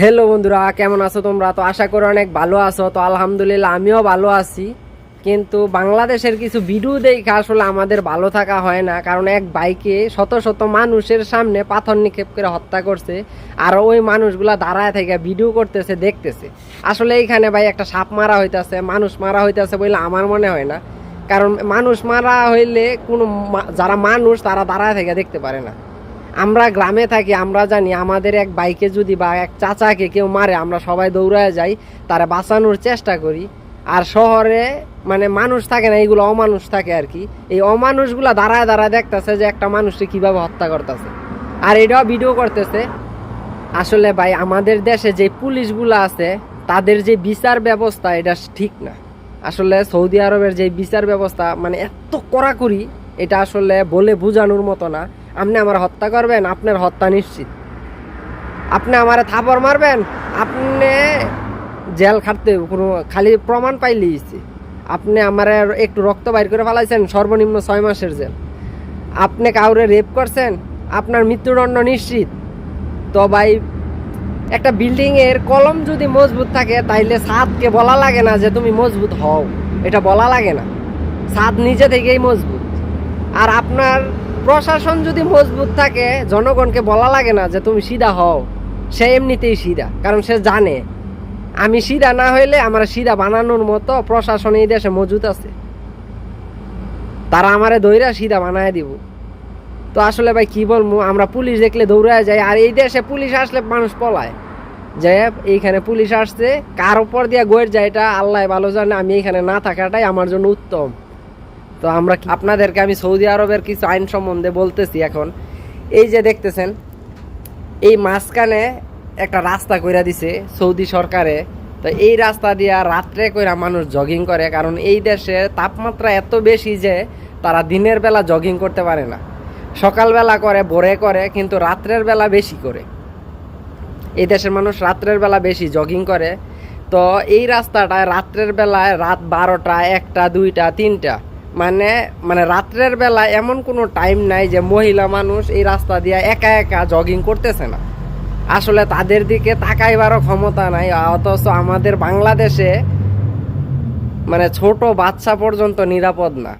Hello বন্ধুরা, কেমন আছো তোমরা? তো আশা করি অনেক ভালো আছো। তো আলহামদুলিল্লাহ আমিও ভালো আছি। কিন্তু বাংলাদেশের কিছু ভিডিও দেখে আসলে আমাদের ভালো থাকা হয় না। কারণ এক বাইকে শত শত মানুষের সামনে পাথর নিক্ষেপ করে হত্যা করছে আর ওই মানুষগুলা দাঁড়ায় থেকে ভিডিও করতেছে, দেখতেছে। আসলে এইখানে ভাই একটা সাপ মারা হইতেছে, মানুষ মারা হইতেছে বলে আমার মনে হয় না। কারণ মানুষ মারা হইলে কোনো যারা মানুষ তারা দাঁড়ায় থেকে দেখতে পারে না। আমরা গ্রামে থাকি, আমরা জানি আমাদের এক বাইকে যদি বা এক চাচাকে কেউ মারে, আমরা সবাই দৌড়ায় যাই, তারা বাঁচানোর চেষ্টা করি। আর শহরে মানে মানুষ থাকে না এইগুলো অমানুষ থাকে আর কি। এই অমানুষগুলা দাঁড়ায় দাঁড়ায় দেখতেছে যে একটা মানুষকে কীভাবে হত্যা করতেছে। আর এটাও ভিডিও করতেছে। আসলে ভাই, আমাদের দেশে যে পুলিশগুলো আছে, তাদের যে বিচার ব্যবস্থা, এটা ঠিক না। আসলে সৌদি আরবের যে বিচার ব্যবস্থা মানে এত কড়াকড়ি এটা আসলে বলে বোঝানোর মতো না। আপনি আমার হত্যা করবেন, আপনার হত্যা নিশ্চিত। আপনি আমারে থাপড় মারবেন, আপনি জেল খাটতে কোনো খালি প্রমাণ পাইলেই আপনি আমার একটু রক্ত বাইর করে ফেলাইছেন, সর্বনিম্ন ছয় মাসের জেল। আপনি কাউরে রেপ করছেন, আপনার মৃত্যুদণ্ড নিশ্চিত। তো ভাই, একটা বিল্ডিং এর কলম যদি মজবুত থাকে, তাইলে ছাদকে বলা লাগে না যে তুমি মজবুত হও। এটা বলা লাগে না। ছাদ নিজে থেকেই মজবুত। আর আপনার প্রশাসন যদি মজবুত থাকে, জনগণকে বলা লাগে না যে তুমি সিধা হও, সে এমনিতেই সিধা, কারণ সে জানে। আমি সিধা না হইলে আমার সিধা বানানোর মতো প্রশাসন এই দেশে মজুত আছে। তারা আমারে দইরা সিধা বানায় দিব। তো আসলে ভাই কি বলব, আমরা পুলিশ দেখলে দৌড়ায় যাই, আর এই দেশে পুলিশ আসলে মানুষ পলায়। যে এইখানে পুলিশ আসছে, কার উপর দিয়ে গয়ের যায় এটা আল্লাহ ভালো জানে, আমি এইখানে না থাকাটাই আমার জন্য উত্তম। তো আমরা আপনাদেরকে আমি সৌদি আরবের কিছু আইন সম্বন্ধে বলতেছি এখন। এই যে দেখতেছেন, এই মাঝখানে একটা রাস্তা কইরা দিছে সৌদি সরকারে। তো এই রাস্তা দিয়া রাত্রে কইরা মানুষ জগিং করে, কারণ এই দেশে তাপমাত্রা এত বেশি যে তারা দিনের বেলা জগিং করতে পারে না। সকালবেলা করে, ভোরে করে, কিন্তু রাত্রের বেলা বেশি করে। এই দেশের মানুষ রাত্রের বেলা বেশি জগিং করে। তো এই রাস্তাটায় রাত্রের বেলায় রাত বারোটা, একটা, দুইটা, তিনটা। মানে মানে রাত্রের বেলা এমন কোনো টাইম নাই যে মহিলা মানুষ এই রাস্তা দিয়ে একা একা জগিং করতেছে না। আসলে তাদের দিকে তাকাইবারও ক্ষমতা নাই, অথচ আমাদের বাংলাদেশে মানে ছোট বাচ্চা পর্যন্ত নিরাপদ না।